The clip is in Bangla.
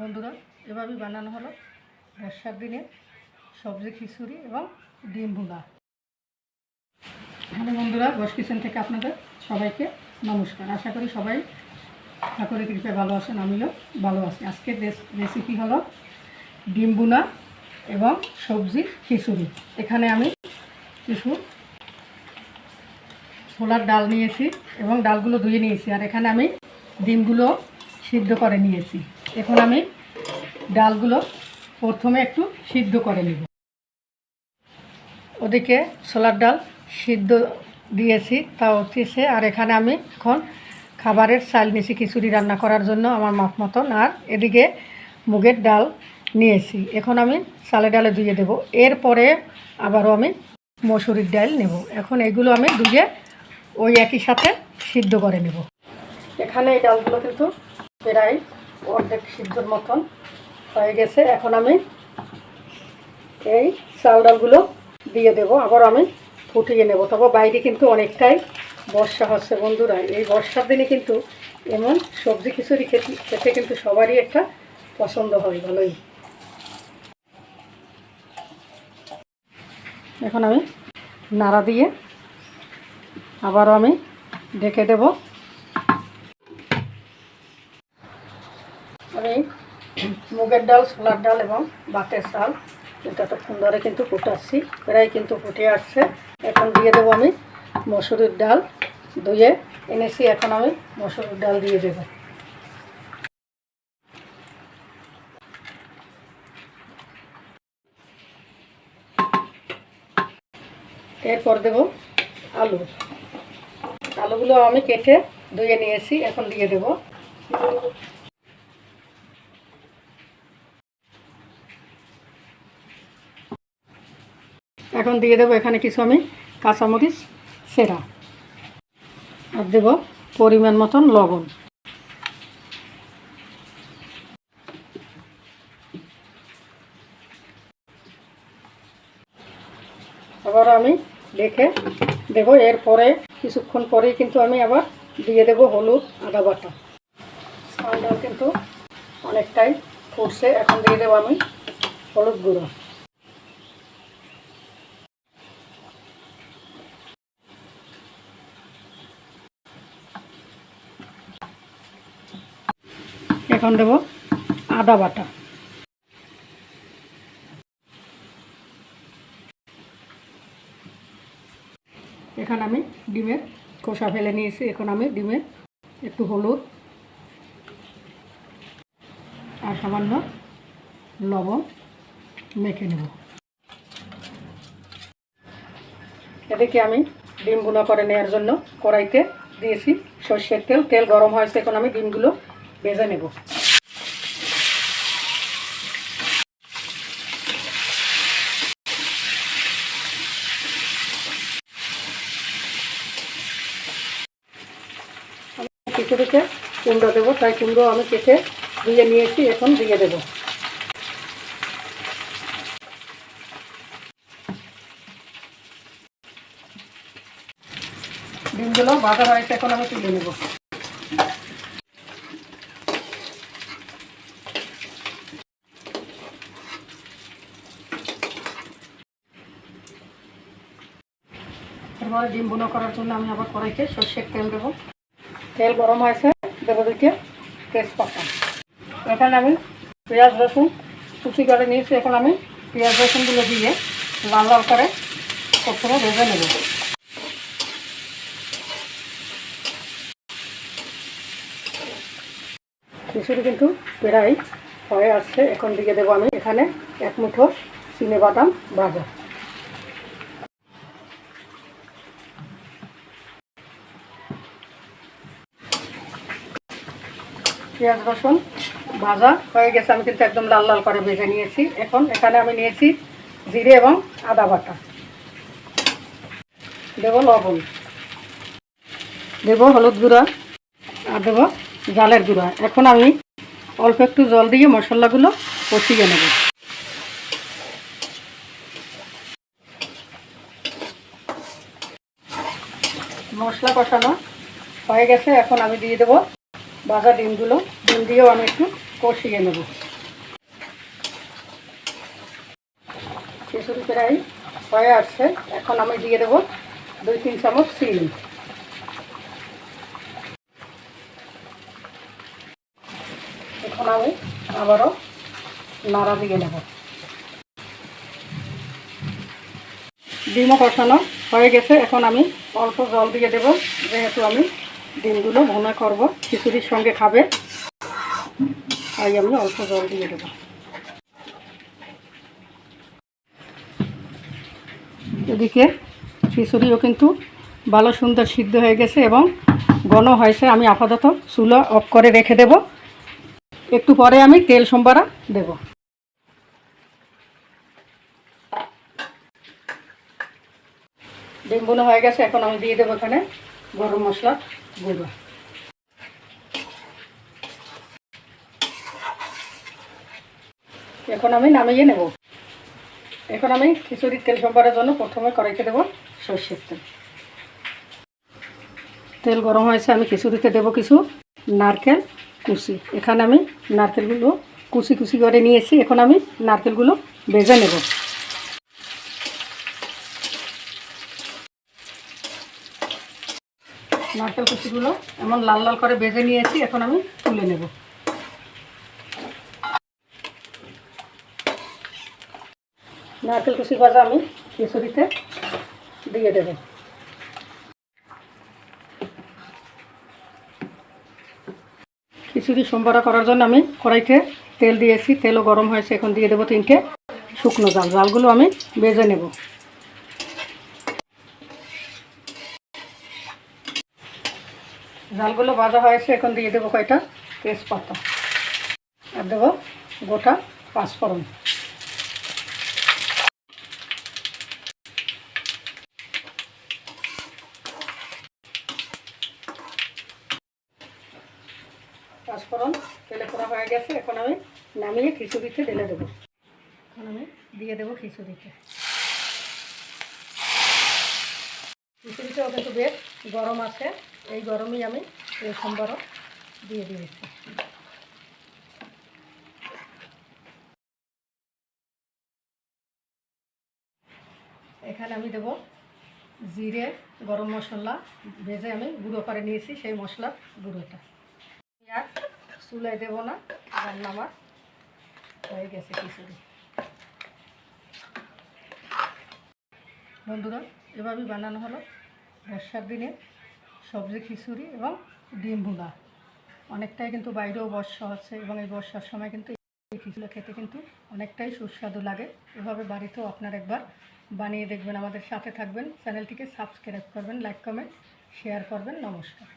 বন্ধুরা, এভাবেই বানানো হলো। বর্ষার দিনে সবজি, খিচুড়ি এবং ডিম ভুনা। হ্যালো বন্ধুরা, বস কিচেন থেকে আপনাদের সবাইকে নমস্কার। আশা করি সবাই ঠাকুরের কৃপায় ভালো আছেন, আমিও ভালো আছি। আজকের রেসিপি হলো ডিম ভুনা এবং সবজি, খিচুড়ি। এখানে আমি কিছু ছোলার ডাল নিয়েছি এবং ডালগুলো ধুয়ে নিয়েছি। আর এখানে আমি ডিমগুলো সিদ্ধ করে নিয়েছি। এখন আমি ডালগুলো প্রথমে একটু সিদ্ধ করে নেব। ওদিকে ছোলার ডাল সিদ্ধ দিয়েছি তা হচ্ছে, আর এখানে আমি এখন খাবারের চাল নিয়েছি, খিচুড়ি রান্না করার জন্য আমার মাপ মতন, আর এদিকে মুগের ডাল নিয়েছি। এখন আমি চালে ডালে ধুয়ে দেবো, এরপরে আবারও আমি মসুরির ডাল নেব। এখন এগুলো আমি ধুয়ে ওই একই সাথে সিদ্ধ করে নেব। এখানে এই ডালগুলো কিন্তু প্রায় অর্ধেক সিদ্ধর মতন হয়ে গেছে। এখন আমি এই চাল ডালগুলো দিয়ে দেবো। আবার আমি ফুটিয়ে নেব। তবে বাইরে কিন্তু অনেকটাই বর্ষা হচ্ছে বন্ধুরা। এই বর্ষার দিনে কিন্তু এমন সবজি খিচুড়ি খেতে খেতে কিন্তু সবারই একটা পছন্দ হয় ভালোই। এখন আমি নাড়া দিয়ে আবারও আমি ঢেকে দেব আমি মুগের ডাল, ছোলার ডাল এবং বাতের চাল। এটা তো সুন্দরে কিন্তু ফুটাচ্ছি, প্রায় কিন্তু ফুটে আসছে। এখন দিয়ে দেবো আমি মসুরির ডাল। ধুয়ে এনেছি, এখন আমি মসুরির ডাল দিয়ে দেবো। এরপর দেব আলু। আলুগুলো আমি কেটে ধুয়ে নিয়েছি, এখন দিয়ে দেব। এখন দিয়ে দেবো এখানে কিছু আমি কাঁচামরিচ, সেরা। আর দেব পরিমাণ মতন লবণ। আবার আমি দেখে দেবো, এরপরে কিছুক্ষণ পরেই কিন্তু আমি আবার দিয়ে দেবো হলুদ, আদা বাটা। চালটাও কিন্তু অনেকটাই ফুটছে। এখন দিয়ে দেবো আমি হলুদ গুঁড়ো। এখন দেব আদা বাটা। এখানে আমি ডিমের খোসা ফেলে নিয়েছি। এখন আমি ডিমের একটু হলুদ আর সামান্য লবণ মেখে নেব। এদিকে আমি ডিম গুঁড়ো করে নেওয়ার জন্য কড়াইতে দিয়েছি। সর্ষের তেল তেল গরম হয়েছে, এখন আমি ডিমগুলো ভেজে নেব খিচুড়িতে কুমড়ো দেবো, তাই কুমড়ো আমি কেটে ধুয়ে নিয়েছি, এখন দিয়ে দেবো। ডিমগুলো ভাজা হয়েছে, এখন আমি তুলে নেব। এরপরে ডিম বুনো করার জন্য আমি আবার কড়াইতে সর্ষের তেল দেবো। তেল গরম হয়েছে, দেবো দিকে তেজপাতা। এখানে আমি পেঁয়াজ, রসুন কুচি করে নিয়েছি। এখন আমি পেঁয়াজ, রসুনগুলো দিয়ে লাল লাল করে প্রথমে ভেজে নেব। খিচুড়ি কিন্তু প্রায় হয়ে আসছে। এখন দিকে দেবো আমি এখানে এক মুঠো চিনে বাদাম ভাজা। পেঁয়াজ রসুন ভাজা। হয়ে গেছে, আমি কিন্তু একদম লাল লাল করে ভেজে নিয়েছি। এখন এখানে আমি নিয়েছি জিরে এবং আদা বাটা। দেবো লবণ। দেব হলুদ গুঁড়া আর দেবো জালের গুঁড়া। এখন আমি অল্প একটু জল দিয়ে মশলাগুলো কষিয়ে নেব। মশলা কষানো হয়ে গেছে। এখন আমি দিয়ে দেবো ভাজা ডিমগুলো ডিম দিয়েও আমি একটু কষিয়ে নেব। খিচুড়ি প্রায় হয়ে আসছে। এখন আমি দিয়ে দেবো দুই তিন চামচ চিনি এখন আমি আবারও নাড়া দিয়ে নেব। ডিমও কষানো হয়ে গেছে। এখন আমি অল্প জল দিয়ে দেব, যেহেতু আমি ডিমগুলো ভুনা করব, খিচুড়ির সঙ্গে খাবে। তাই আমি অল্প জল দিয়ে দেব। এদিকে খিচুড়িও কিন্তু ভালো সুন্দর সিদ্ধ হয়ে গেছে এবং ঘন হয়েছে। আমি আপাতত চুলো অফ করে রেখে দেব। একটু পরে আমি তেল সম্বারা দেব। ডিম বোনা হয়ে গেছে, এখন আমি দিয়ে দেবো এখানে গরম মশলা গুঁড়ো এখন আমি নামিয়ে নেব। এখন আমি খিচুড়ির তেল সম্বারের জন্য প্রথমে কড়াইতে দেবো সর্ষের তেল। তেল গরম হয়েছে, আমি খিচুড়িতে দেবো কিছু নারকেল কুচি। এখানে আমি নারকেলগুলো কুচি কুচি করে নিয়েছি। এখন আমি নারকেলগুলো ভেজে নেব। নারকেল কুচিগুলো এমন লাল লাল করে ভেজে নিয়েছি, এখন আমি তুলে নেব। নারকেল কুচি ভাজা আমি খিচুড়িতে দিয়ে দেবো। খিচুড়ি সম্বরা করার জন্য আমি কড়াইতে তেল দিয়েছি, তেলও গরম হয়েছে, এখন দিয়ে দেবো তিনটে শুকনো জাল। জালগুলো আমি বেজে নেব। জালগুলো ভাজা হয়েছে, এখন দিয়ে দেবো কয়টা? তেজপাতা। আর দেবো গোটা পাঁচফোড়ন। পাঁচফোড়ন তেলে পোড়া হয়ে গেছে, এখন আমি নামিয়ে খিচুড়িতে ঢেলে দেবো। এখন আমি দিয়ে দেবো খিচুড়িতে। খিচুড়িটাও কিন্তু বেশ গরম আছে। এই গরমেই আমি এই সোমবারও দিয়ে দিয়েছি। এখানে আমি দেবো জিরে, গরম মশলা ভেজে আমি গুঁড়ো করে নিয়েছি, সেই মশলার গুঁড়োটা। আর চুলাই দেবো না, রান্না আমার হয়ে গেছে খিচুড়ি। বন্ধুরা, এভাবেই বানানো হলো বর্ষার দিনে। সবজি, খিচুড়ি এবং ডিম ভুনা। অনেকটাই কিন্তু বাইরেও বর্ষা হচ্ছে এবং এই বর্ষার সময় কিন্তু এই খিচুড়ি খেতে কিন্তু অনেকটাই সুস্বাদু লাগে। এভাবে বাড়িতেও আপনার একবার বানিয়ে দেখবেন। আমাদের সাথে থাকবেন। চ্যানেলটিকে সাবস্ক্রাইব করবেন, লাইক, কমেন্ট, শেয়ার করবেন। নমস্কার।